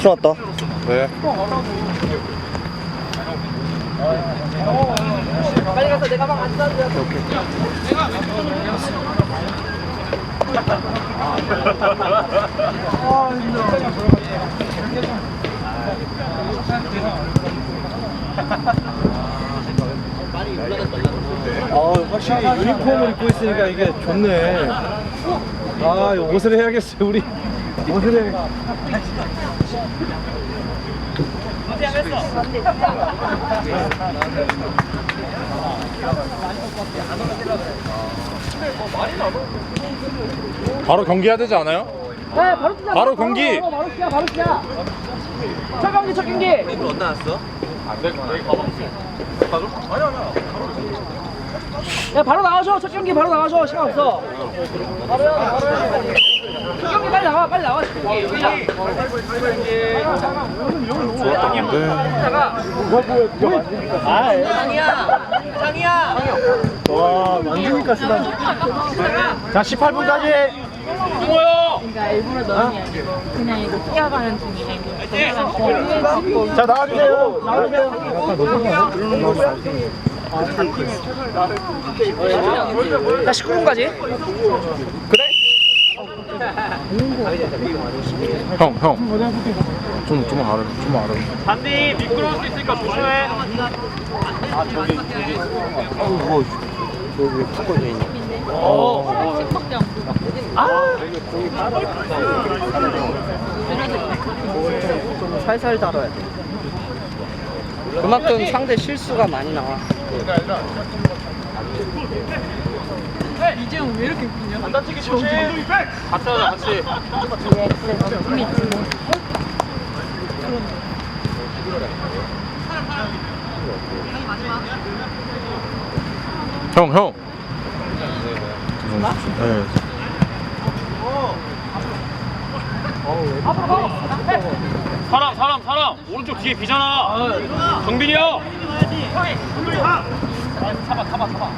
들어왔다. 네. 빨리 가서 내 가방 안 싸도 돼. 아, 확실히 유니폼을 입고 있으니까 이게 좋네. 아, 옷을 해야겠어요, 우리. 해. 바로 경기해야 되지 않아요? 네, 바로 뛰자. 바로 경기! 바로, 바로 뛰자, 바로 뛰자. 첫 경기, 첫 경기. 야, 바로 나가줘. 첫 경기 바로 나가줘. 시간 없어. 바로 야, 바로 야. 첫 경기 빨리 나가, 빨리 나가. 첫 경기. 여기다. 나가. 와, 만지니까 쓰다. 자, 18분까지. 그러니까 일부러 넣은 게 아니고 그냥 이거 뛰어가는 중에 자, 나와주세요. 나와주세요. 나 19분까지. 형, 형. 좀, 좀 알아, 좀 알아. 잔디 미끄러울 수 있으니까 조심해. 식밖에 안 보여. 살살 다뤄야 돼. 그만큼 상대 실수가 많이 나와. 이재용 왜 이렇게 웃기냐? 안 다치기 조심. 같이 하자, 같이. 힘이 있지. 형, 형. 네. 사람, 사람, 사람. 오른쪽 뒤에 비잖아. 정빈이 형. 잡아, 잡아, 잡아.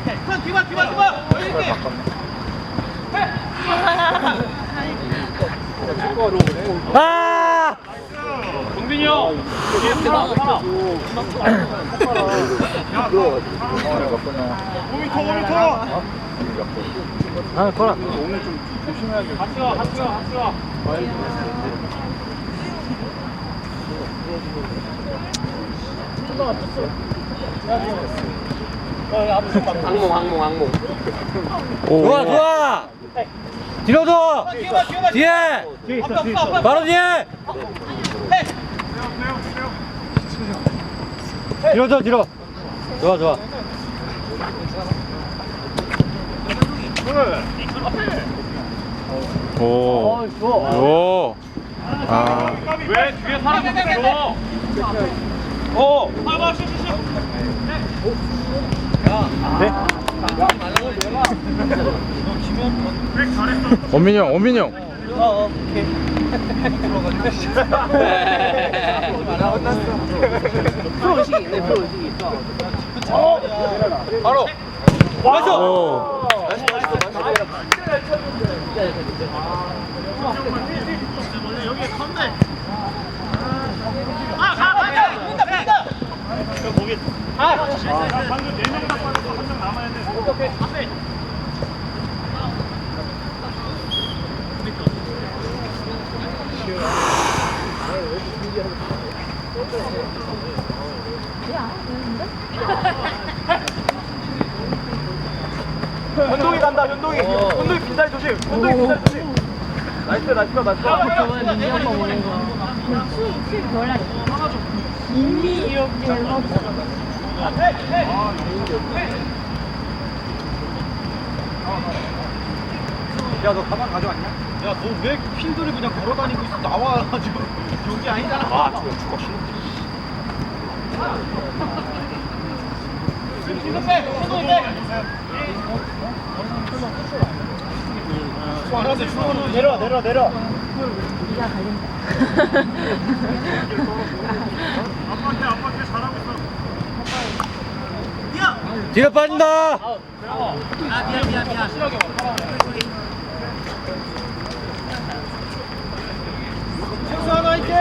뒤바, 뒤바, 뒤바. 아! 정빈이 형. 뒤에 사람, 사람. 아, 거라. 같이 와, 같이 와, 같이 와. 좋아, 좋아. 뒤로 줘. 뒤에. 바로 뒤에. 뒤로 줘, 뒤로. 좋아, 좋아. 오. 오. 아. 왜 뒤에 사람 있는데 줘? 어. 봐봐, 쉬, 쉬, 쉬. 원민이 형, 원민이 형. 프로 의식이 있네, 프로 의식이 있어. 바로. 오. 현동이 간다, 현동이. 현동이 빈다리 조심. 현동이 빈다리 조심. 나이스, 나이스, 나이스. 저번에 민지 오빠 오는 거. 수, 수 별날 이미 이렇게 야, 너 가방 가져왔냐? 야, 너 왜 필드를 그냥 걸어 다니고 있어? 나와가지고. 경기 아니잖아. 아, 죽어, 죽어, 싫어. 지금 빼! 손도 빼! 알았어, 추워는 내려와, 내려와, 내려와. 우리가 갈린다. 뒤로 빠진다. 최수환 화이팅!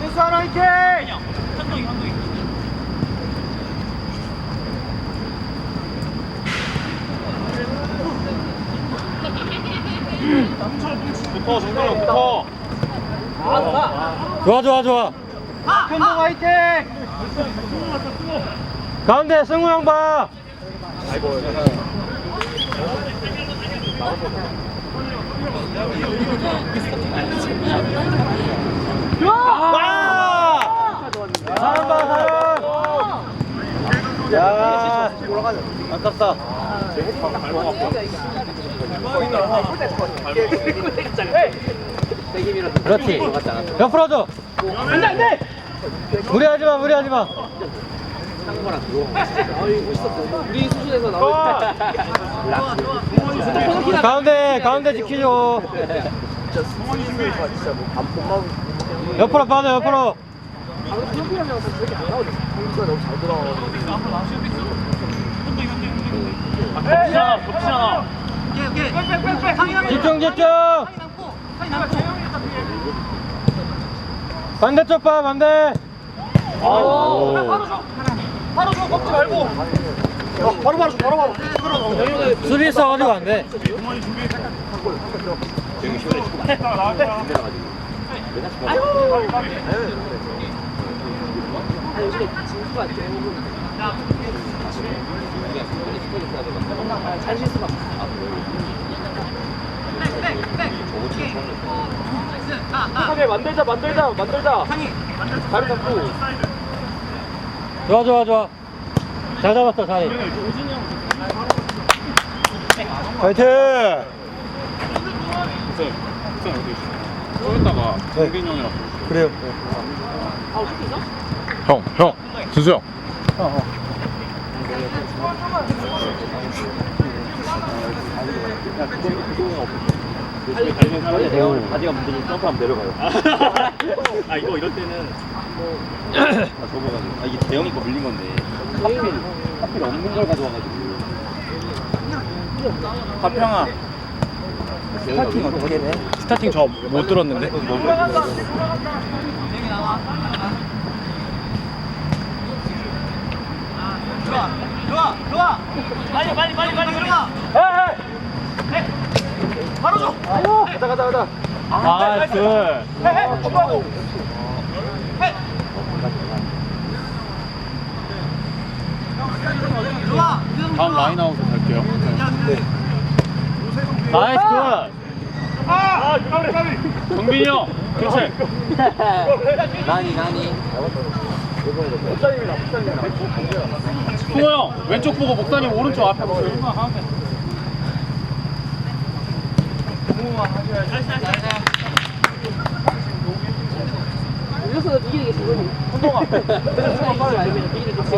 부산 화이팅! 붙어 정근아 붙어 좋아 좋아 좋아 현동 화이팅! 가운데 승우 형 봐 와! 사람 봐 사람 야 아깝다 그렇지 옆으로 줘 안돼 안돼 무리하지 마 무리하지 마 우리 수준에서 나올 때. 가운데 가운데 지키죠. 옆으로 빠져 옆으로. 붙이잖아 붙이잖아 집중 집중. 반대쪽 봐 반대. 바로 줘 바로 줘 먹지 말고 바로 바로 줘 바로 바로 수비 있어가지고 안돼 아니 요즘에 진수가 대부분 잘 실수가 하게 만들자 만들자 만들자 다리 잡고 좋아 좋아 좋아. 잘 잡았다 자리. 화이팅! 쏘였다가 정빈 형이랑 그래요. 형, 형, 준수 형. 바지가 문제는 점프하면 내려가요. 아 이거 이럴 때는 아 접어가지고. 아 이게 대형이 거 밀린 건데. 하필 하필 없는 걸 가져와가지고. 하평아. 스타팅 어떻게 해? 스타팅 저 못 들었는데? 가 자 가자. 가자 나이스 다음 라인 아웃에 갈게요. 나이스 굿. 정빈이 형, 그렇지. 나니 나니. 승호 형, 왼쪽 보고 목사님 오른쪽 앞에 보세요. 이래서 이기겠어 운동아 운동아 빨리 이기겠어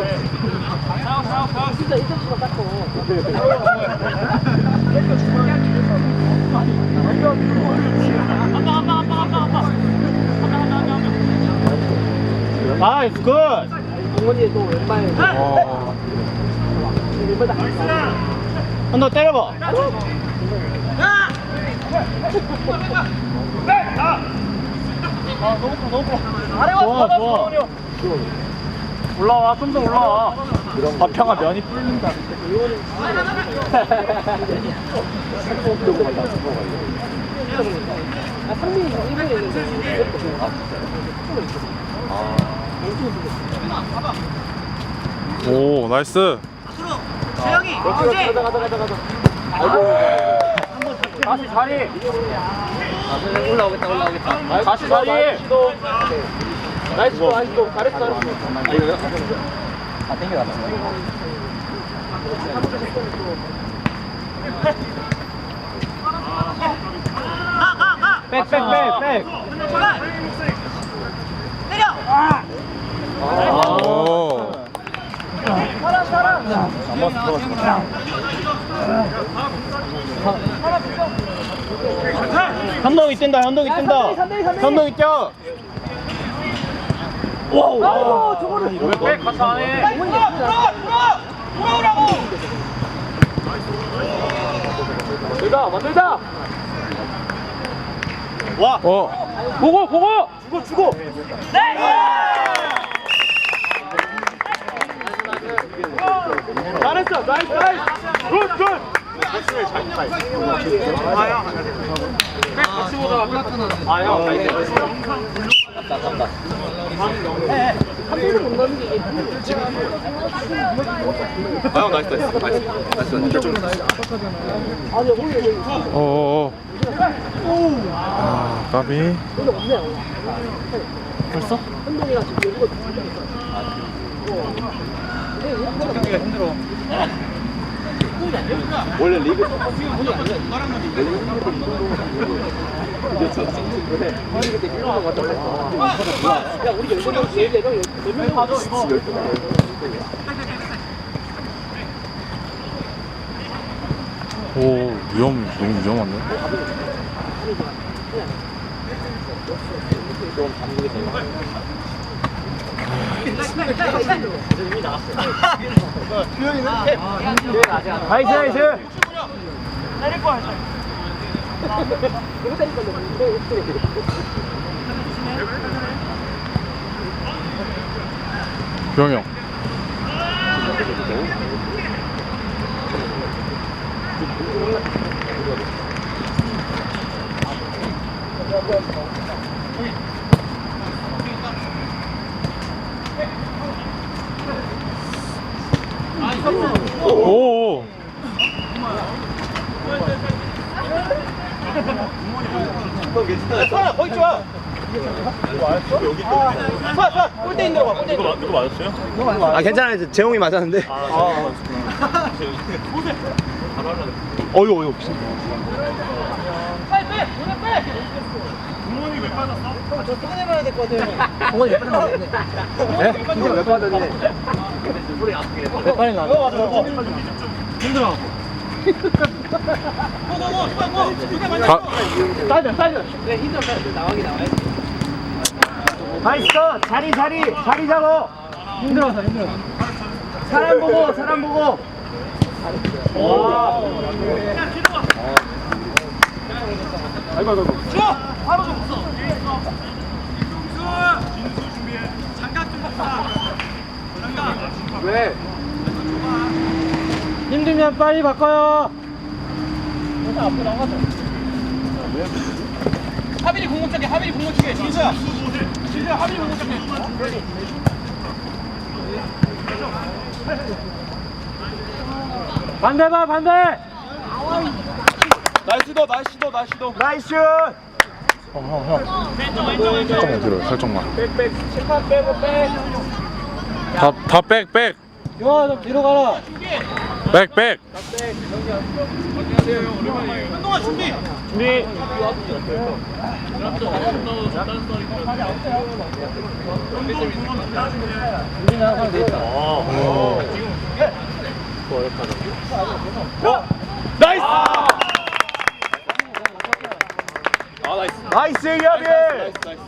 진짜 1점씩만 닦고 나이스 굿 동원이의 또 왼발 왼발 다 한번 때려봐 좋아 좋아. 올라와 좀 더 올라와. 박평아 면이 뿔린다 아, 상민이 일본에 있는데 오, 나이스. 가자 가자 가자 가자 다시 자리. 올라오겠다 올라오겠다. 다시 자리. 나이스 도 나이스 도 잘했어 잘했어. 백백 백백. 오. 현동이 뛴다 현동이 뛴다. 현동이 뛰어 아이고 저거를 왜 같이 안해 만들자 만들자. 어, 보고 보고. 주고 주고. 잘했어. 나이스 나이스. 아형 나이스 나이스 나이스 나이스 결정 어어어. 아, 까비. 원래 리그 오, 위험, 너무 위험한데? 나이스 나이스. 병영. 오. 오. 형 괜찮아. 거기 좋아. 여기 또. 쏴 쏴. 골대 있는 거 봐. 골대. 누구 누구 맞았어요? 아 괜찮아요 재홍이 맞았는데 아. 어유 어유 공원이 몇 번이나 나왔네. 네? 이거 몇 받았니? 몇 번이나 나왔네. 가, 사이드, 사이드. 네, 힘들어, 나가기 나와요. 나이스 자리 자리 자리 잡아. 힘들어서, 힘들어서. 사람 보고 사람 보고. 힘들면 빨리 바꿔요. 하빈이 공격 쪽에, 하빈이 공격 쪽에, 진수야. 반대 봐, 반대. 날씨도 날씨도 날씨도. 나이스 살짝만 들어요, 살짝만. 백백, 심판 빼고 백. 다, 다 백, 백. 용아, 좀 뒤로 가라. 백, 백. 준비 우리 나가면 되겠다. 나이스. 나이스 나이스 나이스.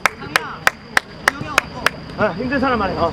아, 힘든 사람 말해 어.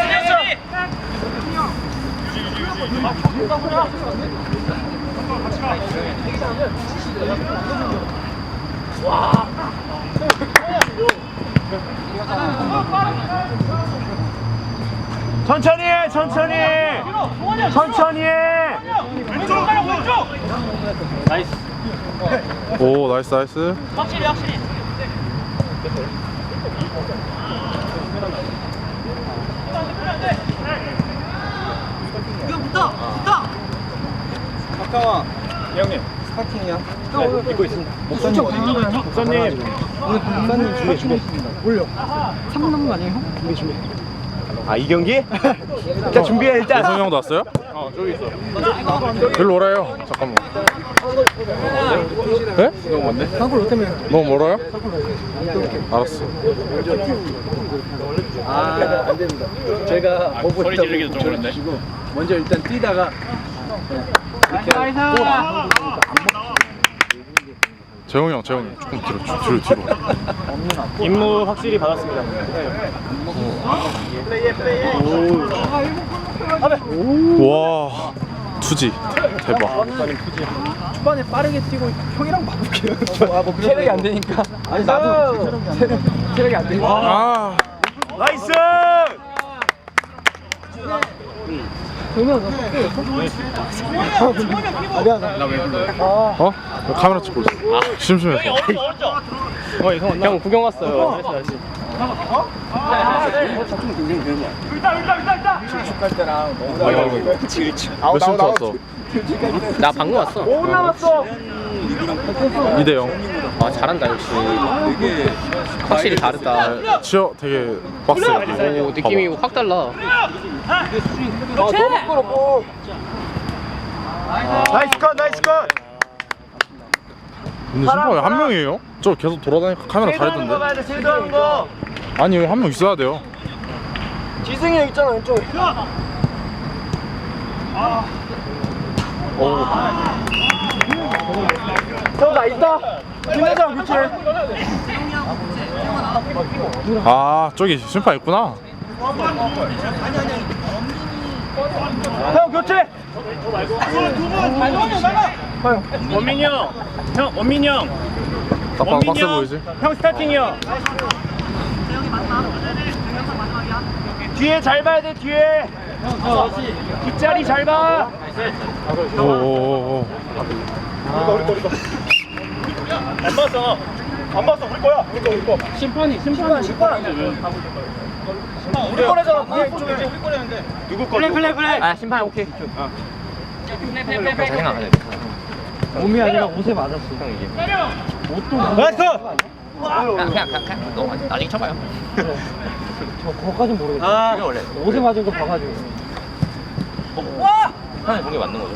천천히 해 천천히 천천히 해 나이스. 오, 나이스, 나이스. 박강화 형님. 스타팅이야. 네, 믿고 있습니다. 목사님 어디 있는 거예요? 목사님. 목사님 준비 준비 올려 3분 남은 거 아니에요? 준비 준비 아 이 경기? 일단 준비해 일단 여성 형도 왔어요? 어 저기 있어. 일로 오라요. 잠깐만. 네? 이거 뭔데? 상골 때문에. 너무 멀어요? 알았어. 아, 안 됩니다. 제가 보고 있다고 지르기도 좀 그런데. 주시고 먼저 일단 뛰다가 재홍이 형, 재홍이 형. 조금 뒤로, 뒤로, 뒤로. 임무 확실히 받았습니다. 와, 투지. 대박. 초반에 빠르게 뛰고 형이랑 바꿀게요. 아, 뭐 체력이 안 되니까. 아니 나도 체력, 체력이 안 되니까. 아, 나이스! 어? 나 카메라 찍고 있어. 심심해서. 형 구경 왔어요. 몇 시부터 왔어? 나 방금 왔어. 2대 0. 아 잘한다 역시. 확실히 다르다. 치어 되게 빡세. 오 느낌이 확 달라. 나이스 컷, 나이스 컷! 근데 심판이 한 명이에요? 저 계속 돌아다니까 카메라 가리던데. 돼, 세도하는 거! 아니 한 명 있어야 돼요. 지승이 형 있잖아, 왼쪽에. 형, 나 있다! 김대장, 그치? 아 저기 심판 있구나. 형, 교체! 원민이 형. 형 원민이 형. 딱 봐도 빡세 보이지? 형 스타팅이요. 뒤에 잘 봐야 돼, 뒤에! 뒷자리 잘 봐! 오오오오. 안 봤어. 안 봤어, 우리 거야. 우리 거, 우리 거. 심판이 심판 심판. 우리 거래잖아, 뒤에 이쪽에. 우리 거래는데. 누구 거? 플레이, 플레이, 플레이! 아 심판 오케이. 자생 안 해. 몸이 아니라 옷에 맞았어. 나이스 컷! 그냥 그냥 그냥 그냥 너 나중에 쳐봐요. 저 거까진 모르겠어. 아, 이게 원래 옷에 맞은 거 봐가지고. 하는 공이 맞는 거죠.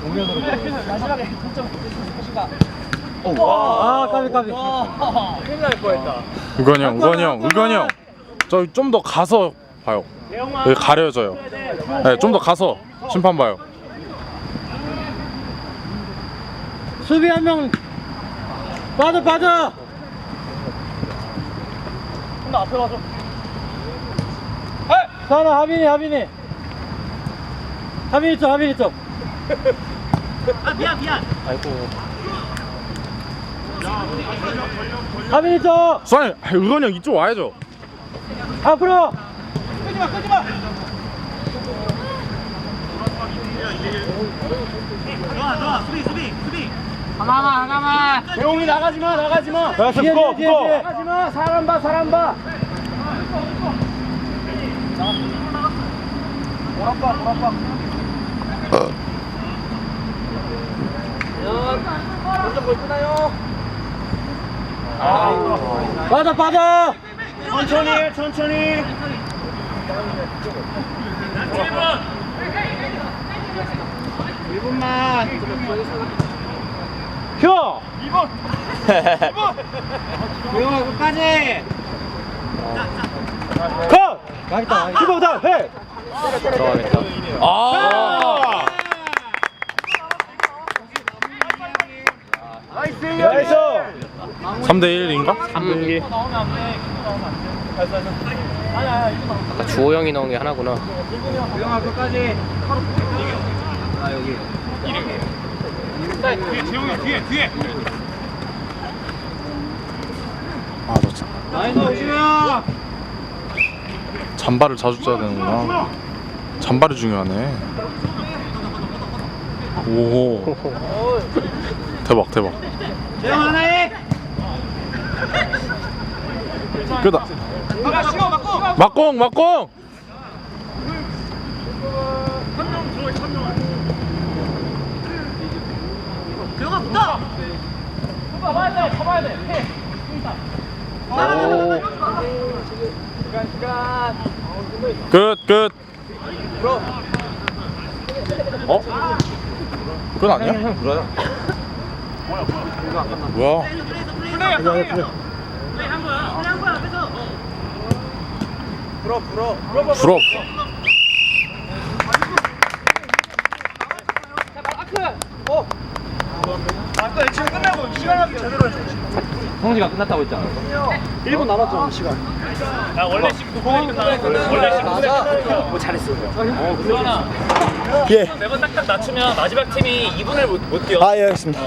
정면으로. 아, 까비 까비. 우건이 형, 우건이 형, 우건이 형. 저기 좀더 가서 봐요. 여기 가려져요. 네, 좀 더 가서 심판 봐요. 수비 한 명. 빠져 빠져. 나 앞에 와줘. 사나 하빈이 하빈이. 하빈이 쪽 하빈이 쪽. 아 미안 미안. 아이고. 하빈이 쪽 수환이, 우건이 형 이쪽 와야죠. 앞으로. 대용이 나가지 마, 나가지 마! 나가서 뒤에, 묶어, 뒤에, 묶어! 뒤에. 나가지 마, 사람 봐, 사람 봐! 빠 져 빠져. 천천히 해, 천천히! 형. 컷! 나겠다. 키보다 해! 들어가겠다. 아! 3대 1인가? 3일. 아까 주호 형이 넣은 게 하나구나. 아, 저 참. 잠바를 자주 짜야 되는구나. 잠바이 중요하네. 오. 대박, 대박. 끄다. 막공, 막공. 끝, 끝. 어? 끝 아니야? 뭐야? 부럽. 성지가 끝났다고 했잖아. 1분 남았죠 시간 야 원래 19분이 끝나는 원래 19분에 뭐 잘했어 수원아 예. 매번 딱딱 낮추면 마지막 팀이 2분을 못, 못 뛰어 아, 예, 알겠습니다.